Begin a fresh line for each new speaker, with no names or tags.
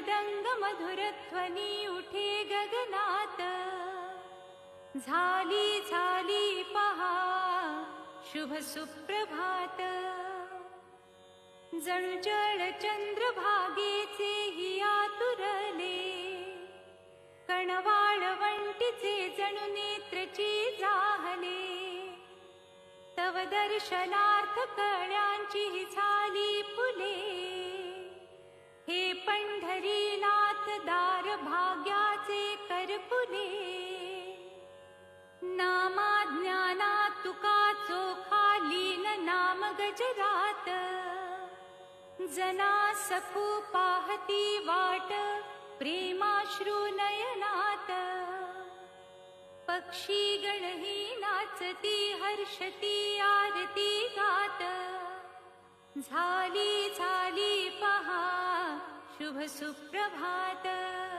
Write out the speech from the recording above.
मृदङ्ग मधुरध्वनि उठे गगनात झाली झाली पहा शुभ सुप्रभात। जणु जळ चंद्र भागेचे हि आतुरले कणवाळवंटीचे जणु नेत्रची जाहले। तव दर्शनार्थ कळ्यांची झाली जना सखू पाहती वाट प्रेमाश्रू नयनात। पक्षी गणही नाचती हर्षती आरती गात। झाली झाली पहा शुभ सुप्रभात